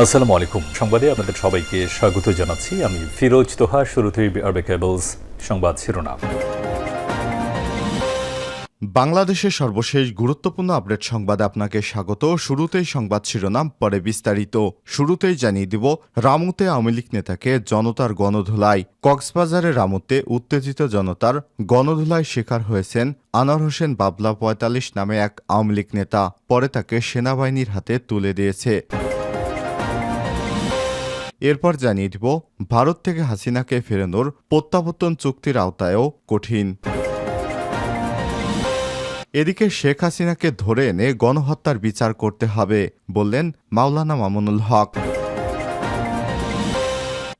আসসালামু আলাইকুম। সংবাদে আপনাদের সবাইকে স্বাগত জানাচ্ছি। আমি ফিরোজ তোহা, শুরুতেই আরবে কেবলস সংবাদ শিরোনাম। বাংলাদেশের সর্বশেষ গুরুত্বপূর্ণ আপডেট সংবাদে আপনাকে স্বাগত। শুরুতেই সংবাদ শিরোনাম, পরে বিস্তারিত। শুরুতেই জানিয়ে দিব, রামুতে আওয়ামী লীগ নেতাকে জনতার গণধুলাই। কক্সবাজারে রামুতে উত্তেজিত জনতার গণধুলায় শিকার হয়েছেন আনোয়ার হোসেন বাবলা পঁয়তাল্লিশ নামে এক আওয়ামী লীগ নেতা। পরে তাকে সেনাবাহিনীর হাতে তুলে দিয়েছে। এরপর জানিয়ে দিব, ভারত থেকে হাসিনাকে ফেরানোর প্রত্যাবর্তন চুক্তির আওতায়ও কঠিন। এদিকে শেখ হাসিনাকে ধরে এনে গণহত্যার বিচার করতে হবে বললেন মাওলানা মামুনুল হক।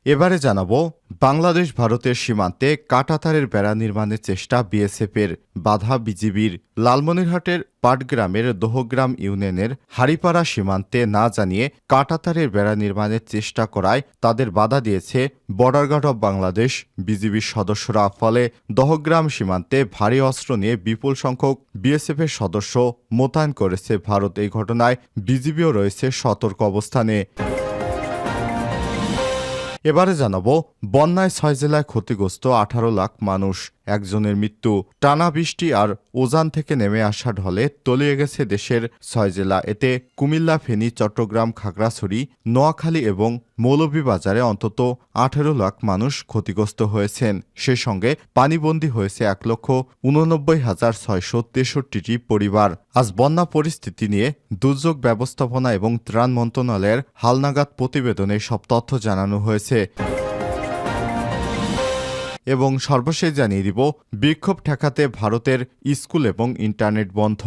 এবারে জানাব, বাংলাদেশ ভারতের সীমান্তে কাটাতারের বেড়া নির্মাণের চেষ্টা বিএসএফের, বাধা বিজিবির, লালমনিরহাটের পাটগ্রামের দোহগ্রাম ইউনিয়নের হারিপাড়া সীমান্তে না জানিয়ে কাটাতারের বেড়া নির্মাণের চেষ্টা করায় তাদের বাধা দিয়েছে বর্ডার গার্ড অব বাংলাদেশ বিজিবির সদস্যরা। ফলে দহগ্রাম সীমান্তে ভারী অস্ত্র নিয়ে বিপুল সংখ্যক বিএসএফের সদস্য মোতায়েন করেছে ভারত। এই ঘটনায় বিজিবিও রয়েছে সতর্ক অবস্থানে। এবারে জানাব বন্যায় ছয় জেলায় ক্ষতিগ্রস্ত আঠারো লাখ মানুষ। একজনের মৃত্যু। টানা বৃষ্টি আর উজান থেকে নেমে আসা ঢলে তলিয়ে গেছে দেশের ছয় জেলা। এতে কুমিল্লা, ফেনী, চট্টগ্রাম, খাগড়াছড়ি, নোয়াখালী এবং মৌলভীবাজারে অন্তত আঠেরো লাখ মানুষ ক্ষতিগ্রস্ত হয়েছেন। সে সঙ্গে পানিবন্দী হয়েছে এক লক্ষ উননব্বই হাজার ছয়শো তেষট্টিটি পরিবার। আজ বন্যা পরিস্থিতি নিয়ে দুর্যোগ ব্যবস্থাপনা এবং ত্রাণ মন্ত্রণালয়ের হালনাগাদ প্রতিবেদনে সব তথ্য জানানো হয়েছে। এবং সর্বশেষ জানিয়ে দিব, বিক্ষোভ ঠেকাতে ভারতের স্কুল এবং ইন্টারনেট বন্ধ।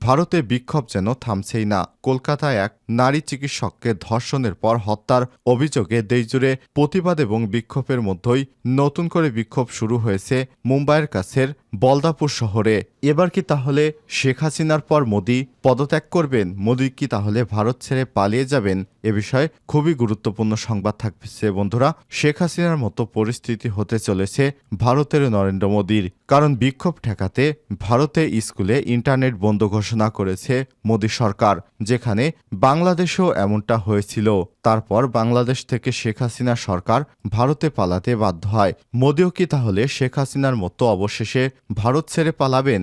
ভারতে বিক্ষোভ যেন থামছেই না। কলকাতায় এক নারী চিকিৎসককে ধর্ষণের পর হত্যার অভিযোগে দেশজুড়ে প্রতিবাদ এবং বিক্ষোভের মধ্যেই নতুন করে বিক্ষোভ শুরু হয়েছে মুম্বাইয়ের কাছের বলদাপুর শহরে। এবার কি তাহলে শেখ হাসিনার পর মোদি পদত্যাগ করবেন? মোদি কি তাহলে ভারত ছেড়ে পালিয়ে যাবেন? এ বিষয়ে খুবই গুরুত্বপূর্ণ সংবাদ থাকছে বন্ধুরা। শেখ হাসিনার মতো পরিস্থিতি হতে চলেছে ভারতের নরেন্দ্র মোদীর। কারণ বিক্ষোভ ঠেকাতে ভারতে স্কুলে ইন্টারনেট বন্ধ ঘোষণা করেছে মোদী সরকার, যেখানে বাংলাদেশেও এমনটা হয়েছিল। তারপর বাংলাদেশ থেকে শেখ হাসিনা সরকার ভারতে পালাতে বাধ্য হয়। মোদীও কি তাহলে শেখ হাসিনার মতো অবশেষে ভারত ছেড়ে পালাবেন?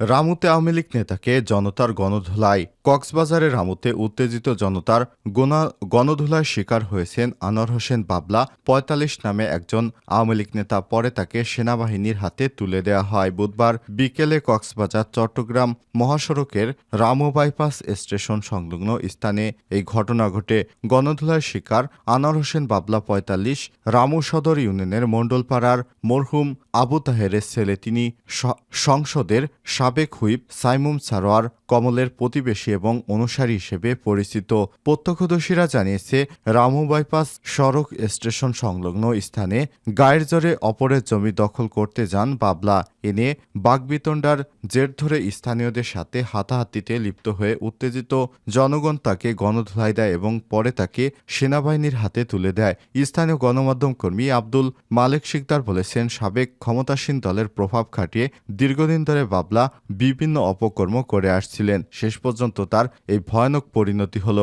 রামুতে আওয়ামী লীগ নেতাকে জনতার গণধুলায় কক্সবাজারের রামুতে উত্তেজিত জনতার গণধুলায় শিকার হয়েছেন আনোয়ার হোসেন বাবলা, পঁয়তাল্লিশ নামে একজন আওয়ামী লীগ নেতা। পরে তাকে সেনাবাহিনীর হাতে তুলে দেওয়া হয়। বুধবার বিকেলে কক্সবাজার, চট্টগ্রাম মহাসড়কের রামু বাইপাস স্টেশন সংলগ্ন স্থানে এই ঘটনা ঘটে। গণধুলায় শিকার আনোয়ার হোসেন বাবলা পঁয়তাল্লিশ, রামু সদর ইউনিয়নের মণ্ডলপাড়ার মরহুম আবু তাহেরের ছেলে। তিনি সংসদের সাবেক হুইপ সাইমুম সারোয়ার কমলের প্রতিবেশী এবং অনুসারী হিসেবে পরিচিত। প্রত্যক্ষদর্শীরা জানিয়েছে, রামু বাইপাস সড়ক স্টেশন সংলগ্ন স্থানে গায়ের জোরে অপরের জমি দখল করতে যান বাবলা। এ নিয়ে বাগবিতণ্ডার জের ধরে স্থানীয়দের সাথে হাতাহাতিতে লিপ্ত হয়ে উত্তেজিত জনগণ তাকে গণধুলাই দেয় এবং পরে তাকে সেনাবাহিনীর হাতে তুলে দেয়। স্থানীয় গণমাধ্যম কর্মী আব্দুল মালেক শিকদার বলেছেন, সাবেক ক্ষমতাসীন দলের প্রভাব খাটিয়ে দীর্ঘদিন ধরে বাবলা বিভিন্ন অপকর্ম করে আসছিলেন শেষ পর্যন্ত তার এই ভয়ানক পরিণতি হল।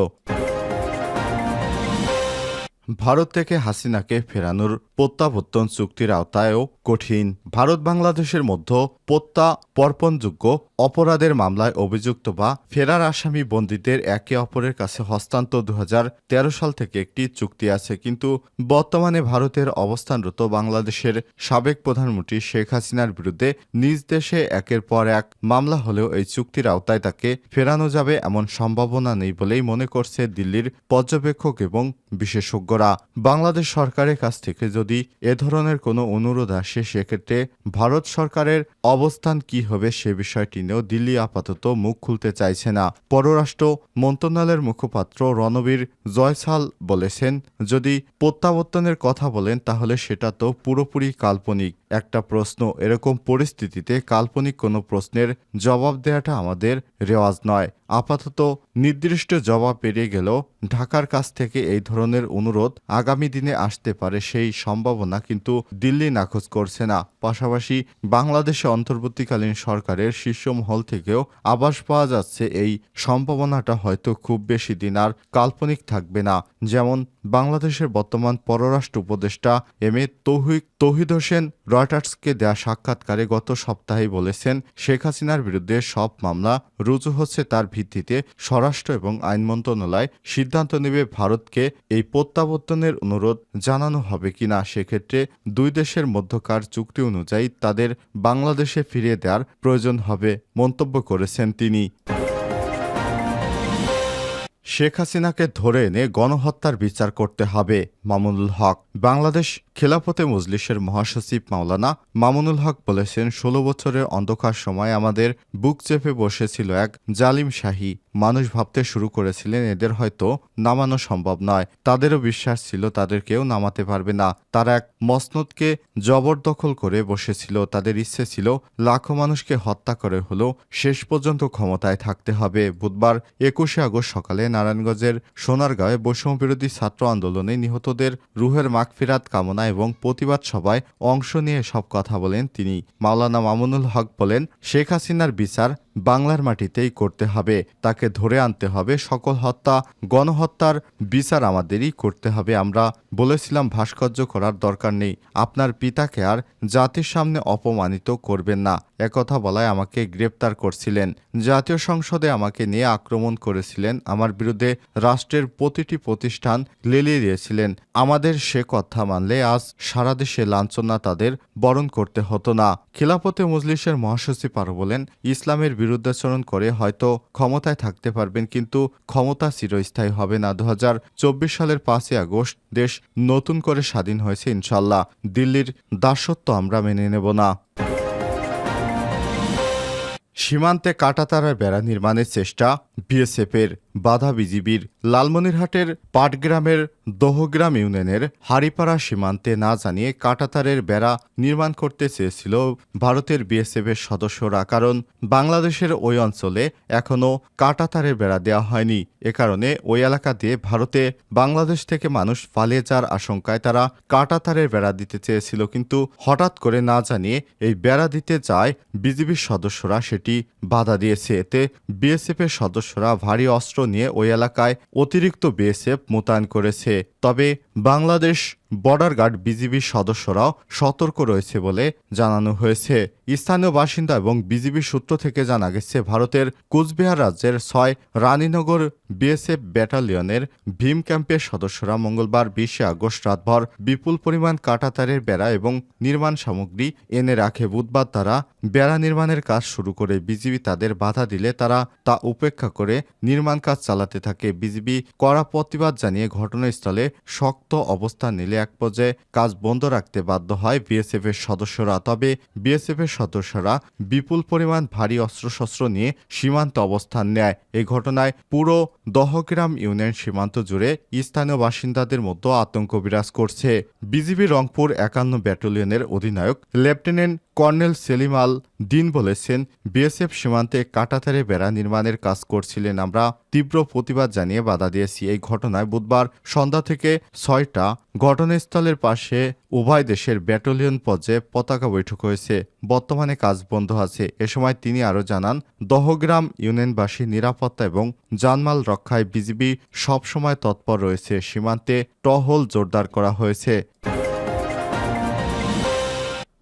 ভারত থেকে হাসিনাকে ফেরানোর প্রত্যাবর্তন চুক্তির আওতায়ও কঠিন। ভারত বাংলাদেশের মধ্যে প্রত্যাপর্পণযোগ্য অপরাধের মামলায় অভিযুক্ত বা ফেরার আসামি বন্দীদের একে অপরের কাছে হস্তান্তর দু হাজার তেরো সাল থেকে একটি চুক্তি আছে। কিন্তু বর্তমানে ভারতের অবস্থানরত বাংলাদেশের সাবেক প্রধানমন্ত্রী শেখ হাসিনার বিরুদ্ধে নিজ দেশে একের পর এক মামলা হলেও এই চুক্তির আওতায় তাকে ফেরানো যাবে এমন সম্ভাবনা নেই বলেই মনে করছে দিল্লির পর্যবেক্ষক এবং বিশেষজ্ঞরা। বাংলাদেশ সরকারের কাছ থেকে যদি এ ধরনের কোনো অনুরোধ আসে, সেক্ষেত্রে ভারত সরকারের অবস্থান কি হবে সে বিষয়টি নিয়েও দিল্লি আপাতত মুখ খুলতে চাইছে না। পররাষ্ট্র মন্ত্রণালয়ের মুখপাত্র রণবীর জয়সাল বলেছেন, যদি প্রত্যাবর্তনের কথা বলেন, তাহলে সেটা তো পুরোপুরি কাল্পনিক। একটা প্রশ্ন। এরকম পরিস্থিতিতে কাল্পনিক কোনো প্রশ্নের জবাব দেওয়াটা আমাদের রেওয়াজ নয়। আপাতত নির্দিষ্ট জবাব পেরিয়ে গেলেও ঢাকার কাছ থেকে এই ধরনের অনুরোধ আগামী দিনে আসতে পারে সেই সম্ভাবনা কিন্তু দিল্লি নাকচ করছে না। পাশাপাশি বাংলাদেশে অন্তর্বর্তীকালীন সরকারের শীর্ষ মহল থেকেও আবাস পাওয়া যাচ্ছে এই সম্ভাবনাটা হয়তো খুব বেশি দিন আর কাল্পনিক থাকবে না। যেমন বাংলাদেশের বর্তমান পররাষ্ট্র উপদেষ্টা এম এ তৌহিক তৌহিদ হোসেন রয়টার্সকে দেয়া সাক্ষাৎকারে গত সপ্তাহে বলেছেন, শেখ হাসিনার বিরুদ্ধে সব মামলা রুজু হচ্ছে তার ভিত্তিতে। স্বরাষ্ট্র এবং আইন মন্ত্রণালয় সিদ্ধান্ত নেবে ভারতকে এই প্রত্যাবর্তনের অনুরোধ জানানো হবে কিনা। সেক্ষেত্রে দুই দেশের মধ্যকার চুক্তি অনুযায়ী তাদের বাংলাদেশে ফিরিয়ে দেওয়ার প্রয়োজন হবে মন্তব্য করেছেন তিনি। শেখ হাসিনাকে ধরে এনে গণহত্যার বিচার করতে হবে মামুনুল হক। বাংলাদেশ খেলাফতে মজলিসের মহাসচিব মাওলানা মামুনুল হক বলেছেন, ষোলো বছরের অন্ধকার সময় আমাদের বুক চেপে বসেছিল এক জালিম শাহী। মানুষ ভাবতে শুরু করেছিলেন, এদের হয়তো নামানো সম্ভব নয়। তাদেরও বিশ্বাস ছিল তাদেরকেও নামাতে পারবে না। তারা এক মসনদকে জবরদখল করে বসেছিল। তাদের ইচ্ছে ছিল, লাখো মানুষকে হত্যা করে হলেও শেষ পর্যন্ত ক্ষমতায় থাকতে হবে। বুধবার একুশে আগস্ট সকালে নারায়ণগঞ্জের সোনারগাঁয়ে বৈষম্যবিরোধী ছাত্র আন্দোলনে নিহতদের রুহের মাগফিরাত কামনা এবং প্রতিবাদ সভায় অংশ নিয়ে সব কথা বলেন তিনি। মাওলানা মামুনুল হক বলেন, শেখ হাসিনার বিচার বাংলার মাটিতেই করতে হবে। তাকে ধরে আনতে হবে সকল হত্যা, গণহত্যার বিচার আমাদেরই করতে হবে। আমরা বলেছিলাম ভাস্কর্য করার দরকার নেই। আপনার পিতাকে আর জাতির সামনে অপমানিত করবেন না। একথা বলায় আমাকে গ্রেপ্তার করছিলেন। জাতীয় সংসদে আমাকে নিয়ে আক্রমণ করেছিলেন। আমার বিরুদ্ধে রাষ্ট্রের প্রতিটি প্রতিষ্ঠান লেলিয়ে দিয়েছিলেন। আমাদের সে কথা মানলে আজ সারা দেশে লাঞ্ছনা তাদের বরণ করতে হতো না। খিলাফতে মজলিসের মহাসচিব আরও বলেন, ইসলামের বিরুদ্ধাচরণ করে হয়তো ক্ষমতায় থাকতে পারবেন, কিন্তু ক্ষমতা চিরস্থায়ী হবে না। দু হাজার চব্বিশ সালের পাঁচই আগস্ট দেশ নতুন করে স্বাধীন হয়েছে, ইনশাল্লাহ। দিল্লির দাসত্ব আমরা মেনে নেব না। সীমান্তে কাটাতারের বেড়া নির্মাণের চেষ্টা বিএসএফের, বাধা বিজিবির, লালমনিরহাটের পাটগ্রামের দহগ্রাম ইউনিয়নের হারিপাড়া সীমান্তে না জানিয়ে কাটাতারের বেড়া নির্মাণ করতে চেয়েছিল ভারতের বিএসএফের সদস্যরা, কারণ বাংলাদেশের ওই অঞ্চলে এখনও কাটাতারের বেড়া দেওয়া হয়নি। এ কারণে ওই এলাকা দিয়ে ভারতে বাংলাদেশ থেকে মানুষ পালিয়ে যাওয়ার আশঙ্কায় তারা কাটাতারের বেড়া দিতে চেয়েছিল, কিন্তু হঠাৎ করে না জানিয়ে এই বেড়া দিতে যায় বিজিবির সদস্যরা সেটি বাধা দিয়েছে। এতে বিএসএফের সদস্যরা ভারী অস্ত্র নিয়ে ওই এলাকায় অতিরিক্ত বিএসএফ মোতায়েন করেছে। তবে বাংলাদেশ বর্ডার গার্ড বিজিবির সদস্যরাও সতর্ক রয়েছে বলে জানানো হয়েছে। স্থানীয় বাসিন্দা এবং বিজিবি সূত্র থেকে জানা গেছে, ভারতের কুচবিহার রাজ্যের ছয় রানীনগর বিএসএফ ব্যাটালিয়নের ভীম ক্যাম্পের সদস্যরা মঙ্গলবার বিশে আগস্ট রাতভর বিপুল পরিমাণ কাটাতারের বেড়া এবং নির্মাণ সামগ্রী এনে রাখে। বুধবার তারা বেড়া নির্মাণের কাজ শুরু করে বিজিবি তাদের বাধা দিলে তারা তা উপেক্ষা করে নির্মাণ কাজ চালাতে থাকে। বিজিবি কড়া প্রতিবাদ জানিয়ে ঘটনাস্থলে শক্ত অবস্থান নিলে এক পর্যায়ে কাজ বন্ধ রাখতে বাধ্য হয় বিএসএফ এর সদস্যরা। তবে বিএসএফ এর সদস্যরা বিপুল পরিমাণ ভারী অস্ত্রশস্ত্র নিয়ে সীমান্ত অবস্থান নেয়। এই ঘটনায় পুরো দহগ্রাম ইউনিয়ন সীমান্ত জুড়ে স্থানীয় বাসিন্দাদের মধ্যে আতঙ্ক বিরাজ করছে। বিজিবি রংপুর একান্ন ব্যাটালিয়নের অধিনায়ক, লেফটেন্যান্ট কর্নেল সেলিম আল দিন বলেছেন, বিএসএফ সীমান্তে কাটাতারে বেড়া নির্মাণের কাজ করছিলেন আমরা। তীব্র প্রতিবাদ জানিয়ে বাধা দিয়েছি। এই ঘটনায় বুধবার সন্ধ্যা থেকে ছয়টা ঘটনাস্থলের পাশে উভয় দেশের ব্যাটালিয়ন পর্যায়ে পতাকা বৈঠক হয়েছে। বর্তমানে কাজ বন্ধ আছে। এ সময় তিনি আরও জানান, দহগ্রাম ইউনিয়নবাসী নিরাপত্তা এবং জানমাল রক্ষায় বিজিবি সবসময় তৎপর রয়েছে। সীমান্তে টহল জোরদার করা হয়েছে।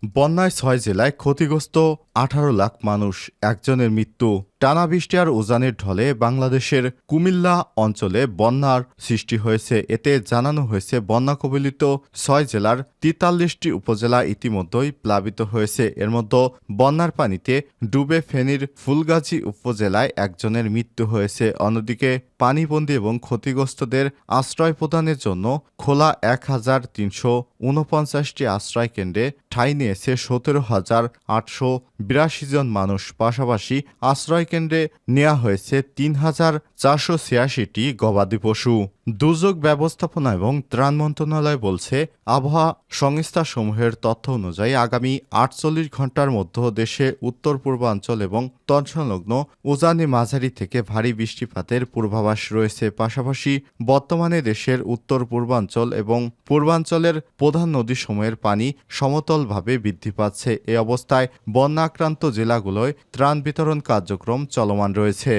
বন্যায় ছয় জেলায় ক্ষতিগ্রস্ত আঠারো লাখ মানুষ, একজনের মৃত্যু। টানা বৃষ্টি আর উজানের ঢলে বাংলাদেশের কুমিল্লা অঞ্চলে বন্যার সৃষ্টি হয়েছে। এতে জানানো হয়েছে, বন্যা কবলিত ছয় জেলার তেতাল্লিশটি উপজেলা ইতিমধ্যেই প্লাবিত হয়েছে। এর মধ্যে বন্যার পানিতে ডুবে ফেনীর ফুলগাজী উপজেলায় একজনের মৃত্যু হয়েছে। অন্যদিকে পানিবন্দী এবং ক্ষতিগ্রস্তদের আশ্রয় প্রদানের জন্য খোলা এক হাজার তিনশো ঊনপঞ্চাশটি আশ্রয় কেন্দ্রে ঠাঁই নিয়েছে সতেরো হাজার আটশো বিরাশি জন মানুষ পাশাপাশি আশ্রয়কেন্দ্রে নেওয়া হয়েছে তিন হাজার চারশো ছিয়াশিটি গবাদি পশু। দুর্যোগ ব্যবস্থাপনা এবং ত্রাণ মন্ত্রণালয় বলছে, আবহাওয়া সংস্থাসমূহের তথ্য অনুযায়ী আগামী আটচল্লিশ ঘণ্টার মধ্যে দেশে উত্তর পূর্বাঞ্চল এবং তৎসংলগ্ন উজানি মাঝারি থেকে ভারী বৃষ্টিপাতের পূর্বাভাস রয়েছে। পাশাপাশি বর্তমানে দেশের উত্তর পূর্বাঞ্চল এবং পূর্বাঞ্চলের প্রধান নদীসমূহের পানি সমতলভাবে বৃদ্ধি পাচ্ছে। এ অবস্থায় বন্যা আক্রান্ত জেলাগুলোয় ত্রাণ বিতরণ কার্যক্রম চলমান রয়েছে।